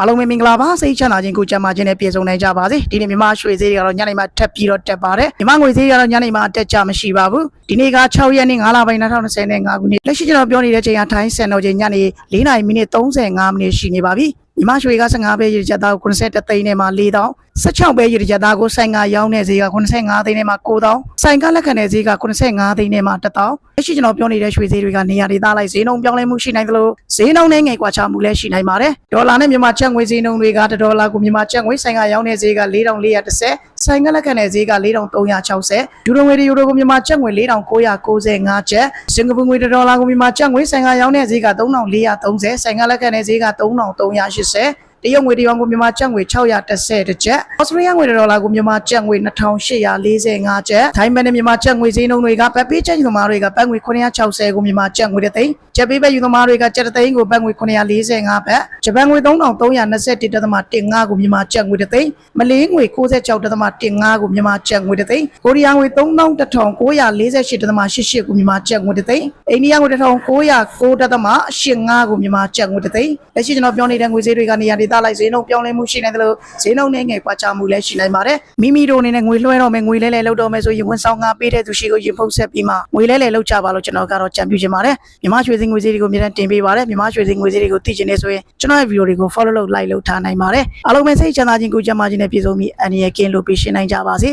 အားလုံးပဲမင်္ဂလာပါစိတ်ချမ်းသာခြင်းကိုကြံပါခြင်းနဲ့ပြည့်စုံနိုင်ကြပါစေဒီနေ့မြမရွှေဈေးတွေကတော့ညနေမှထပ်ပြီးတော့တက်ပါတယ်မြမငွေဈေးတွေကတော့ညနေမှတက်ကြမရှိပါဘူးဒီနေ့က6ရက်နေ့9လပိုင်း2025ခုနှစ်လက်ရှိကျွန်တော်ပြောနေတဲ့ချိန်ကထိုင်းစံတော်ချိန်ညနေ4နာရီမိနစ်35မိနစ်ရှိနေပါပြီ မြမရွှေက15ပဲရည်ချက်သားကို90သိန်းနဲ့မှ4000 16ပဲရည်ချက်သားကိုဆိုင်ကရောင်းတဲ့ဈေးက85သိန်းနဲ့မှ9000ဆိုင်ကလက်ခံတဲ့ဈေးက85သိန်းနဲ့မှ1000လက်ရှိကျွန်တော်ပြောနေတဲ့ရွှေဈေးတွေကနေရာဒေသလိုက်ဈေးနှုန်းပြောင်းလဲမှုရှိနိုင်သလိုဈေးနှုန်းနဲ့ငယ်ကွာခြားမှုလည်းရှိနိုင်ပါတယ်ဒေါ်လာနဲ့မြန်မာကျပ်ငွေဈေးနှုန်းတွေက1ဒေါ်လာကိုမြန်မာကျပ်ငွေဆိုင်ကရောင်းတဲ့ဈေးက4430 ဆိုင်ကလက်ခံတဲ့ဈေးက4360ဒူရိုငွေတွေယူရိုကိုမြန်မာကျပ်ငွေ4995ကျပ်စင်ကာပူငွေ1ဒေါ်လာကိုမြန်မာကျပ်ငွေဆိုင်ကရောင်းတဲ့ဈေးက3430ဆိုင်ကလက်ခံတဲ့ဈေးက3380 တရုတ်ငွေတရောင်ကိုမြန်မာကျပ်ငွေ630တစ်ကျပ်ဩစတြေးလျငွေတစ်ဒေါ်လာကိုမြန်မာကျပ်ငွေ2845ကျပ်ထိုင်းဘတ်နဲ့မြန်မာကျပ်ငွေဈေးနှုန်းတွေကပတ်ပေးချက်ယူသမားတွေကဘတ်ငွေ960ကိုမြန်မာကျပ်ငွေတစ်သိန်းကျပ်ပေးဘတ်ယူသမားတွေကကျပ်တစ်သိန်းကိုဘတ်ငွေ945ဘတ်ဂျပန်ငွေ3321.15ကိုမြန်မာကျပ်ငွေတစ်သိန်းမလေးငွေ66.15ကိုမြန်မာကျပ်ငွေတစ်သိန်းကိုရီးယားငွေ3948.88ကိုမြန်မာကျပ်ငွေတစ်သိန်းအိန္ဒိယငွေ1909.85ကိုမြန်မာကျပ်ငွေတစ်သိန်းလက်ရှိကျွန်တော်ပြောနေတဲ့ငွေဈေးတွေကနေရာဒေသလိုက်ဈေးနှုန်းပြောင်းလဲမှုရှိနေတယ်လို့ဈေးနှုန်းနဲ့ငယ်ကွာခြားမှုလည်းရှိနိုင်ပါတယ်မိမိတို့အနေနဲ့ငွေလွှဲတော့မယ်ငွေလဲလဲလောက်တော့မယ်ဆိုရင်ဝန်ဆောင်ငါပေးတဲ့သူရှိကိုရင်ဖုတ်ဆက်ပြီးမှငွေလဲလဲလောက်ကြပါလို့ကျွန်တော်ကတော့ကြံပြချင်ပါတယ်မြမရွှေစင်းငွေဈေးတွေကိုအမြဲတမ်းတင်ပေးပါတယ်မြမရွှေစင်းငွေဈေးတွေကိုသိချင်နေဆိုရင်ကျွန်တော်ရဲ့ဗီဒီယိုတွေကို follow လုပ် like လုပ်ထားနိုင်ပါတယ်အားလုံးပဲစိတ်ချမ်းသာခြင်းကိုကြံပါခြင်းနဲ့ပြည့်စုံပြီးအန္တရာယ်ကင်းလို့ပြရှင်းနိုင်ကြပါစေ